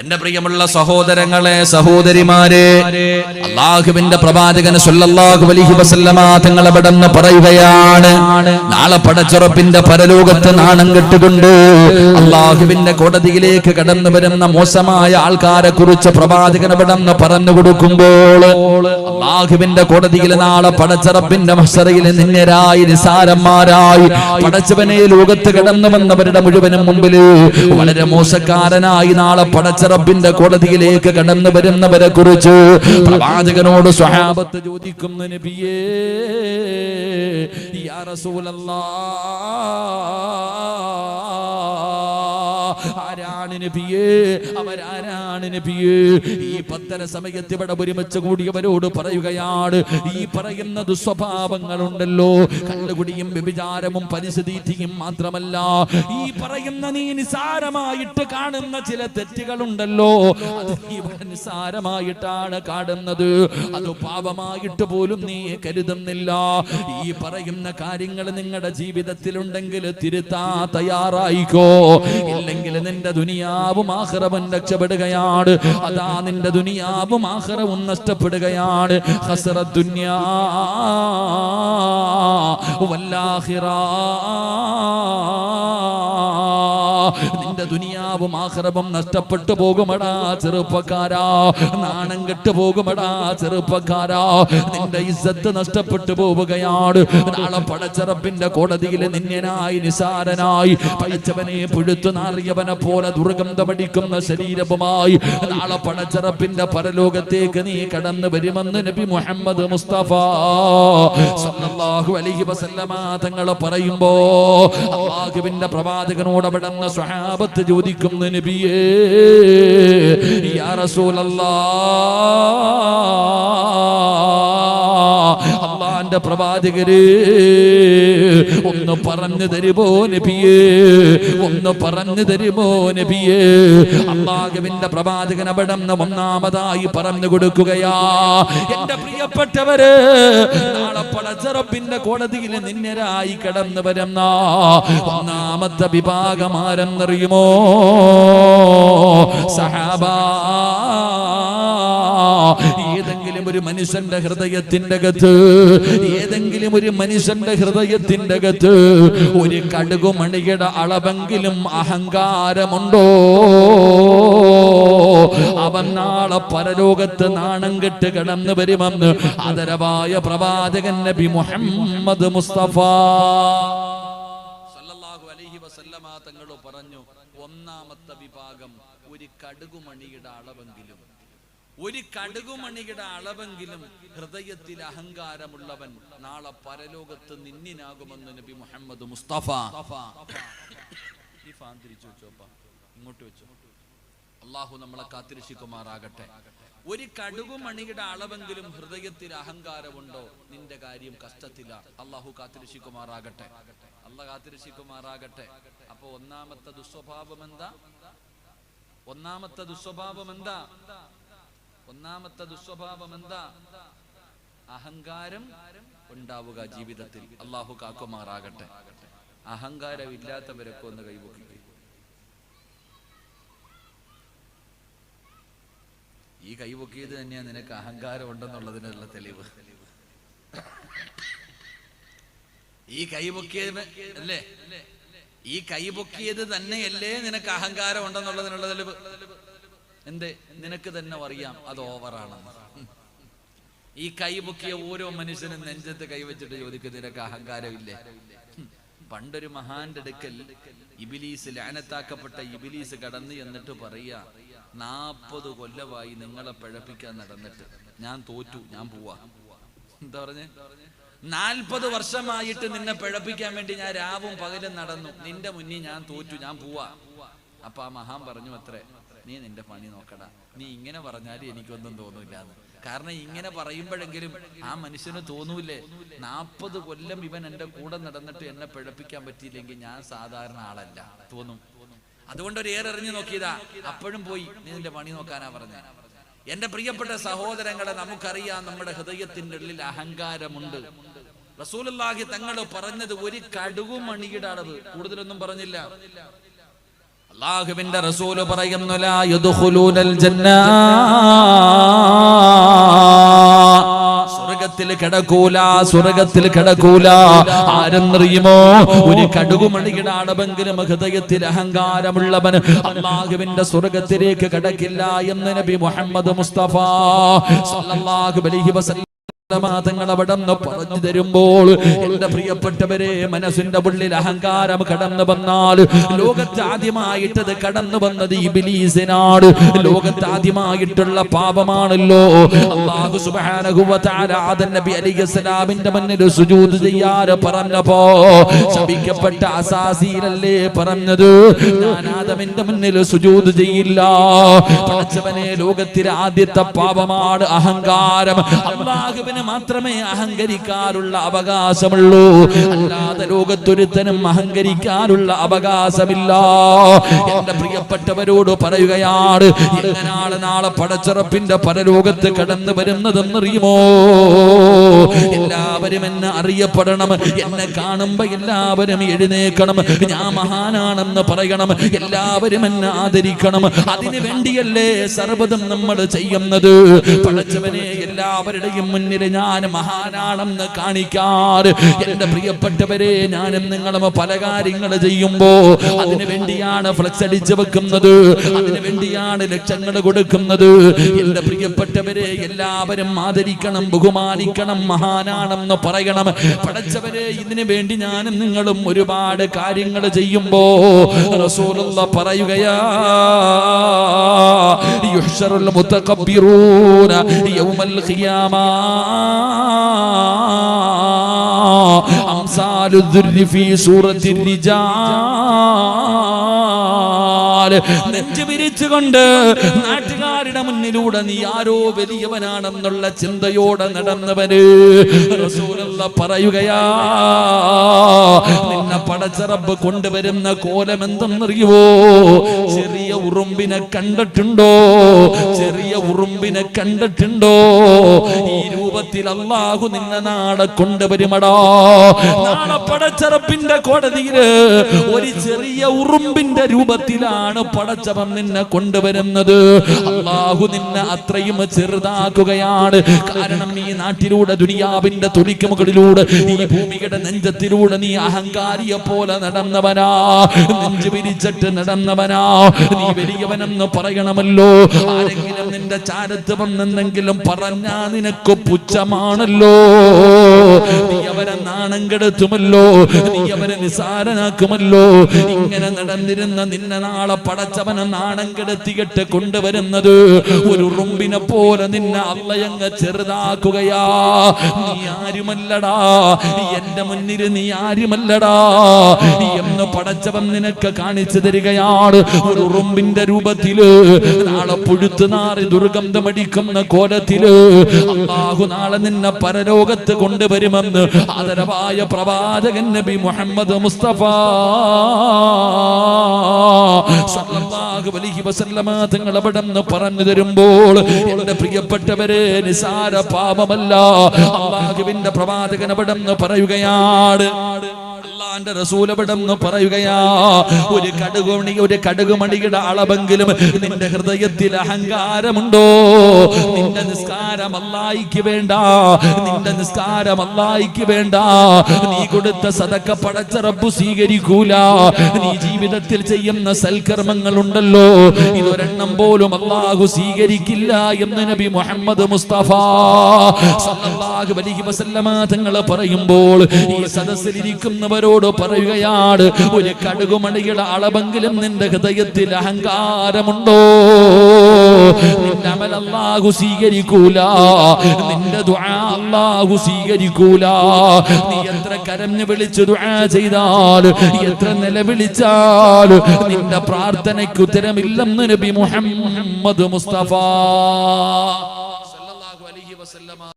എന്റെ പ്രിയമുള്ള സഹോദരങ്ങളെ സഹോദരിമാരെ അള്ളാഹുവിന്റെ പ്രവാചകന് സല്ലല്ലാഹു അലൈഹി വസല്ലമ തങ്ങൾ പറയുകയാണ്. നാളെ പടച്ചുറപ്പിന്റെ പരലോകത്ത് നാണം കെട്ടുകൊണ്ട് അള്ളാഹുവിന്റെ കോടതിയിലേക്ക് കടന്നു വരുന്ന മോശമായ ആൾക്കാരെ കുറിച്ച് പ്രവാചകൻ അവിടെന്ന് പറഞ്ഞു കൊടുക്കുമ്പോൾ അള്ളാഹുവിന്റെ കോടതിയിൽ നാളെ പടച്ചറപ്പിന്റെ മസറയിൽ നിന്നരായി നിസാരന്മാരായി പടച്ചവനെ ലോകത്ത് കടന്നു വന്നവരുടെ മുഴുവനും മുമ്പിൽ വളരെ മോശക്കാരനായി നാളെ പടച്ചറപ്പിന്റെ കോടതിയിലേക്ക് കടന്നു വരുന്നവരെ കുറിച്ച് പ്രവാചകനോട് സ്വഹാബത്ത് ചോദിക്കുന്നു നബിയേ യാ ആരാണ് നബിയേ അവരാരാണ് നബിയേ. ഈ പത്തര സമയത്ത് ഇവിടെ ഒരുമിച്ച് കൂടിയവരോട് പറയുകയാണ് ഈ പറയുന്ന ദുസ്വഭാവങ്ങളുണ്ടല്ലോ കള്ളുകുടിയും വ്യഭിചാരവും പരിസ്ഥിതിയും മാത്രമല്ല ഈ പറയുന്ന നീ നിസാരമായിട്ട് കാണുന്ന ചില തെറ്റുകളുണ്ടല്ലോ. അത് നീ നിസാരമായിട്ടാണ് കാണുന്നത്. അത് പാപമായിട്ട് പോലും നീ കരുതുന്നില്ല. ഈ പറയുന്ന കാര്യങ്ങൾ നിങ്ങളുടെ ജീവിതത്തിലുണ്ടെങ്കിൽ തിരുത്താ തയ്യാറായിക്കോ. ഇല്ലെങ്കിൽ നിന്റെ ദുനിയാവും ആഹ്റവും രക്ഷപ്പെടുകയാണ്. അതാ നിന്റെ ദുനിയാവും ആഹ്റവും നഷ്ടപ്പെടുകയാണ്. ഹസറ ദുനിയാ വല്ലാഹിറ. നിന്റെ ദുനിയാവും ആഹ്റവും നഷ്ടപ്പെട്ടു പോകുമടാ ചെറുപ്പക്കാരാ. നാണം കെട്ടു പോകുമടാ ചെറുപ്പക്കാരാ. നിന്റെ ഇസ്സത്ത് നഷ്ടപ്പെട്ടു പോവുകയാണ്. നാളെ പടച്ചറപ്പിന്റെ കോടതിയിൽ നിന്യനായി നിസാരനായി പഴിച്ചവനെ പുഴുത്തു നാറിയവനെ പോലെ ദുർഗന്ധമടിക്കുന്ന ശരീരവുമായി നാളെ പടച്ചറപ്പിന്റെ പരലോകത്തേക്ക് നീ കടന്നു വരുമെന്ന് നബി മുഹമ്മദ് മുസ്തഫ സല്ലല്ലാഹു അലൈഹി വസല്ലമ തങ്ങളെ പറയുമ്പോ അള്ളാഹുവിന്റെ പ്രവാചകനോട് അവിടെ സ്വഹാബത്ത് ചോദിക്കുന്നു നബിയേ യാ അള്ളാന്റെ പ്രവാചകര്. ഒന്ന് പറഞ്ഞു തരുമോ നബിയേ. ഒന്ന് പറഞ്ഞു തരുമോ നബിയേ. അള്ളാഹുവിന്റെ പ്രവാചകൻ അവിടെ ഒന്നാമതായി പറഞ്ഞു കൊടുക്കുകയാ. എന്റെ പ്രിയപ്പെട്ടവര് നാളെ പടച്ചറപ്പിന്റെ കോടതിയിൽ നിന്നരായി കടന്നു വരുന്ന. ഒന്നാമത്തെ വിഭാഗം ആരെന്നറിയുമോ? സഹാബാ ഏതെങ്കിലും ഒരു മനുഷ്യന്റെ ഹൃദയത്തിന്റെ അകത്ത് ഏതെങ്കിലും ഒരു മനുഷ്യന്റെ ഹൃദയത്തിന്റെ അകത്ത് ഒരു കടുകുമണിയുടെ അളവെങ്കിലും അഹങ്കാരമുണ്ടോ? അവൻ നാളെ പരലോകത്ത് നാണം കെട്ട് കിടന്ന് വരുമെന്ന് ആദരവായ പ്രവാചകൻ നബി മുഹമ്മദ് മുസ്തഫ. തങ്ങൾ പറഞ്ഞു ഒന്നാമത്തെ വിഭാഗം ഒരു കടുകുമണിയുടെ അളവെങ്കിലും ഒരു കടുകുമണിയുടെ അളവെങ്കിലും ഹൃദയത്തിൽ അഹങ്കാരമുള്ളവൻ നാളെ പരലോകത്ത് നിന്നിനാകുമെന്ന് നബി മുഹമ്മദ് മുസ്തഫ. ഈ ഫാൻ തിരിച്ചു ഇങ്ങോട്ട് വെച്ചോ. അള്ളാഹു നമ്മളെ കാത്തിരക്ഷിക്കുമാറാകട്ടെ. ഒരു കടുകുമണിയുടെ അളവെങ്കിലും ഹൃദയത്തിൽ അഹങ്കാരമുണ്ടോ? നിന്റെ കാര്യം കഷ്ടത്തില. അള്ളാഹു കാത്തിരക്ഷിക്കുമാറാകട്ടെ. അല്ല കാത്തിരക്ഷിക്കുമാറാകട്ടെ. അപ്പൊ ഒന്നാമത്തെ ദുസ്വഭാവം എന്താ? ഒന്നാമത്തെ ദുസ്വഭാവം എന്താ? ഒന്നാമത്തെ ദുസ്വഭാവം എന്താ? അഹങ്കാരം ഉണ്ടാവുക ജീവിതത്തിൽ. അള്ളാഹു കാക്കുമാറാകട്ടെ. അഹങ്കാരം ഇല്ലാത്തവരൊക്കെ ഒന്ന് കൈവക്കി ഈ കൈവക്കിയത് തന്നെയാ നിനക്ക് അഹങ്കാരം ഉണ്ടെന്നുള്ളതിനുള്ള തെളിവ്. ഈ കൈപൊക്കിയത് അല്ലേ? ഈ കൈപൊക്കിയത് തന്നെയല്ലേ നിനക്ക് അഹങ്കാരം ഉണ്ടെന്നുള്ളതിനുള്ള തെളിവ്. എന്തേ? നിനക്ക് തന്നെ അറിയാം അത് ഓവറാണെന്ന് ഈ കൈ പൊക്കിയ ഓരോ മനുഷ്യനും നെഞ്ചത്ത് കൈവച്ചിട്ട് ചോദിക്കും നിനക്ക് അഹങ്കാരമില്ലേ. പണ്ടൊരു മഹാന്റെ അടുക്കൽ ഇബിലീസ് ലാനത്താക്കപ്പെട്ട ഇബിലീസ് കടന്നു എന്നിട്ട് പറയാ നാപ്പത് കൊല്ലമായി നിങ്ങളെ പിഴപ്പിക്കാൻ നടന്നിട്ട് ഞാൻ തോറ്റു ഞാൻ പോവാ. എന്താ പറഞ്ഞേ? നാൽപ്പത് വർഷമായിട്ട് നിന്നെ പിഴപ്പിക്കാൻ വേണ്ടി ഞാൻ രാവും പകലും നടന്നു. നിന്റെ മുന്നിൽ ഞാൻ തോറ്റു ഞാൻ പോവാ. അപ്പൊ ആ മഹാൻ പറഞ്ഞു അത്രേ നീ നിന്റെ പണി നോക്കടാ. നീ ഇങ്ങനെ പറഞ്ഞാലും എനിക്കൊന്നും തോന്നൂല കാരണം ഇങ്ങനെ പറയുമ്പോഴെങ്കിലും ആ മനുഷ്യന് തോന്നൂലേ നാൽപ്പത് കൊല്ലം ഇവൻ എന്റെ കൂടെ നടന്നിട്ട് എന്നെ പിഴപ്പിക്കാൻ പറ്റിയില്ലെങ്കിൽ ഞാൻ സാധാരണ ആളല്ല. തോന്നും. അതുകൊണ്ട് ഒരു ഏറെറിഞ്ഞു നോക്കിയതാ. അപ്പോഴും പോയി നീ നിന്റെ പണി നോക്കാനാ പറഞ്ഞ. എന്റെ പ്രിയപ്പെട്ട സഹോദരങ്ങളെ നമുക്കറിയാം നമ്മുടെ ഹൃദയത്തിന്റെ ഉള്ളിൽ അഹങ്കാരമുണ്ട്. റസൂലുള്ളാഹി തങ്ങൾ പറഞ്ഞത് ഒരു കടുകുമണിയുടെ അളവ്. കൂടുതലൊന്നും പറഞ്ഞില്ല. അള്ളാഹുവിന്റെ റസൂൽ പറയുന്നു ലാ യദ്ഖുലൂനൽ ജന്നാ. സ്വർഗത്തിൽ കിടക്കൂല സ്വർഗത്തിൽ കിടക്കൂല. ആരെന്നറിയുമോ ഒരു കടുകുമണിയുടെ അടവെങ്കിലും ഹൃദയത്തിൽ അഹങ്കാരമുള്ളവൻ അള്ളാഹുവിന്റെ സ്വർഗത്തിലേക്ക് കിടക്കില്ല എന്ന് നബി മുഹമ്മദ് മുസ്തഫ സല്ലല്ലാഹു അലൈഹി വസല്ലം തങ്ങൾ അവിടെ പറഞ്ഞു തരുമ്പോൾ എന്റെ പ്രിയപ്പെട്ടവരെ മനസ്സിന്റെ ഉള്ളിൽ അഹങ്കാരം കടന്നു വന്നാൽ ലോകത്ത് ആദ്യമായിട്ടത് കടന്നു വന്നത് ഇബിലീസിനാണ്. ലോകത്ത് ആദ്യമായിട്ടുള്ള പാപമാണല്ലോ. അള്ളാഹു സുബ്ഹാനഹു വ തആല ആദം നബി അലൈഹിസ്സലാമിന്റെ മുന്നിൽ സുജൂദ് ചെയ്യാറ് പറഞ്ഞപ്പോ ശപിക്കപ്പെട്ട അസാസീലല്ലേ പറഞ്ഞത്? ഞാൻ ആദമിന്റെ മുന്നിൽ സുജൂദ് ചെയ്യില്ല. പടച്ചവനെ ലോകത്തിലെ ആദ്യത്തെ പാപമാണ് അഹങ്കാരം. അള്ളാഹുവിന് മാത്രമേ അഹങ്കരിക്കാനുള്ള അവകാശമുള്ളൂ. അല്ലാതെ ലോകത്തൊരുത്തനും അഹങ്കരിക്കാനുള്ള അവകാശമില്ല. എന്റെ പ്രിയപ്പെട്ടവരോട് പറയുകയാണ് എങ്ങനാണ് നാളെ പടച്ചിറപ്പിന്റെ പരലോകത്ത് കടന്നു വരുന്നതെന്നറിയുമോ? എല്ലാവരും എന്നെ അറിയപ്പെടണം. എന്നെ കാണുമ്പോ എല്ലാവരും എഴുന്നേക്കണം ഞാൻ മഹാനാണെന്ന് പറയണം. എല്ലാവരും എന്നെ ആദരിക്കണം. അതിനു വേണ്ടിയല്ലേ സർവതും നമ്മൾ ചെയ്യുന്നത്? പടച്ചവനെ എല്ലാവരുടെയും മുന്നിൽ ഞാൻ മഹാനാണെന്ന് കാണിക്കാറ്. എന്റെ പ്രിയപ്പെട്ടവരെ ഞാനും നിങ്ങളും പല കാര്യങ്ങൾ ചെയ്യുമ്പോ അതിനു വേണ്ടിയാണ് ഫ്ലക്സ് അടിച്ചു വെക്കുന്നത്. അതിനു വേണ്ടിയാണ് ലക്ഷങ്ങൾ കൊടുക്കുന്നത്. എന്റെ പ്രിയപ്പെട്ടവരെ എല്ലാവരും ആദരിക്കണം ബഹുമാനിക്കണം മഹാനാണെന്ന് പറയണം. പഠിച്ചവരെ ഇതിനു വേണ്ടി ഞാനും നിങ്ങളും ഒരുപാട് കാര്യങ്ങൾ ചെയ്യുമ്പോ റസൂലുള്ള പറയുകയാ യുഹ്ശറുൽ യൗമൽ ഖിയാമ. അംസാലു ദുർരി ഫീ സൂറത്തി റിജാൽ. നെഞ്ചു വിരിച്ചുകൊണ്ട് നാട്ടുകാരുടെ മുന്നിലൂടെ നീ ആരോ വലിയവനാണെന്നുള്ള ചിന്തയോടെ നടന്നവന് റസൂലുള്ള പറയുകയാ നിന്നെ പടച്ചറബ് കൊണ്ടുവരുന്ന കോലം എന്തെന്നറിയുവോ ചെറിയ ഉറുമ്പിനെ കണ്ടിട്ടുണ്ടോ? ചെറിയ ഉറുമ്പിനെ കണ്ടിട്ടുണ്ടോ? ഈ രൂപത്തിൽ അള്ളാഹു നിന്നെ നാളെ കൊണ്ടുവരുമടാ. നാളെ പടച്ചറപ്പിന്റെ കോടതിയിൽ ഒരു ചെറിയ ഉറുമ്പിന്റെ രൂപത്തിലാണ് പടച്ചവൻ നിന്നെ കൊണ്ടുവരുന്നത്. അള്ളാഹു നിന്നെ അത്രയും ചെറുതാക്കുകയാണ്. കാരണം ഈ നാട്ടിലൂടെ ദുനിയാവിന്റെ തുണിക്ക് മുകളിലൂടെ ഈ ഭൂമിയുടെ നെഞ്ചത്തിലൂടെ നീ അഹങ്കാരിയെ പോലെ നടന്നവനാ. നെഞ്ചു പിരിച്ചിട്ട് നടന്നവനാ. നീ വലിയവനെന്ന് പറയണമല്ലോ. ആരെങ്കിലും നിന്റെ ചാരത്ത് വന്നെന്തെങ്കിലും പറഞ്ഞാ നിനക്ക് പുച്ഛമാണല്ലോ. നീ അവരെ നാണം കെടുത്തുമല്ലോ. നീ അവരെ നിസാരനാക്കുമല്ലോ ഇങ്ങനെ നടന്നിരുന്ന നിന്നെ നാളെ പടച്ചവനെ നാണം കെടുത്തിയിട്ട് കൊണ്ടുവരുന്നത് ഒരു റുമ്പിനെ പോലെ നിന്നെ അള്ളയങ്ങ് ചെറുതാക്കുകയാ. നീ ആരുമല്ലടാ എന്റെ മുന്നിൽ നീ ആരുമല്ലടാ? എന്ന് പടച്ചവൻ നിനക്ക് കാണിച്ചു തരികയാണ്. ഒരു ഉറുമ്പിന്റെ രൂപത്തിൽ നാളെ പുഴുത്തു നാറി ദുർഗന്ധമടിക്കുന്ന കോലത്തിൽ. അള്ളാഹു നാളെ നിന്നെ പരലോകത്ത് കൊണ്ടുവരുമെന്ന് ആദരവായ പ്രവാചകൻ നബി മുഹമ്മദ് മുസ്തഫ തങ്ങൾ പറഞ്ഞു തരുമ്പോൾ എന്റെ പ്രിയപ്പെട്ടവരെ നിസാര പാപമല്ല. അള്ളാഹുവിന്റെ അവിടെ നിന്ന് പറയുകയാണ് അള്ളാന്റെ നിന്ന് പറയുകയാ? ഒരു കടുകുമണി ഒരു കടുകുമണിയുടെ അളവെങ്കിലും നിന്റെ ഹൃദയത്തിൽ അഹങ്കാരമുണ്ടോ? നിന്റെ നിസ്കാരം അല്ലായിക്ക് വേണ്ട. നിന്റെ നിസ്കാരം അല്ലായിക്ക് വേണ്ട. നീ കൊടുത്ത സതക്ക പടച്ച റബ്ബു സ്വീകരിക്കൂല. നീ ജീവിതത്തിൽ ചെയ്യുന്ന സൽക്കർമ്മങ്ങൾ ഉണ്ടല്ലോ ഇതൊരെണ്ണം പോലും അള്ളാഹു സ്വീകരിക്കില്ല എന്ന് നബി മുഹമ്മദ് മുസ്തഫ സല്ലല്ലാഹു അലൈഹി വസല്ലമ തങ്ങൾ പറയുമ്പോൾ ഈ സദസ്സിലിരിക്കുന്നവരോട് പറയുകയാണ് ഒരു കടുകുമണിയുടെ അളവെങ്കിലും നിന്റെ ഹൃദയത്തിൽ അഹങ്കാരമുണ്ടോ? നിന്റെ അല്ലാഹു സ്വീകരിക്കൂല. നിന്റെ അല്ലാഹു സ്വീകരിക്കൂല. നീ എത്ര കരഞ്ഞു വിളിച്ച് ചെയ്താൽ എത്ര നിലവിളിച്ചാൽ നിന്റെ പ്രാർത്ഥനയ്ക്ക് ഉത്തരമില്ലെന്ന് നബി മുഹമ്മദ് മുസ്തഫ. സല്ലല്ലാഹു അലൈഹി വസല്ലമ.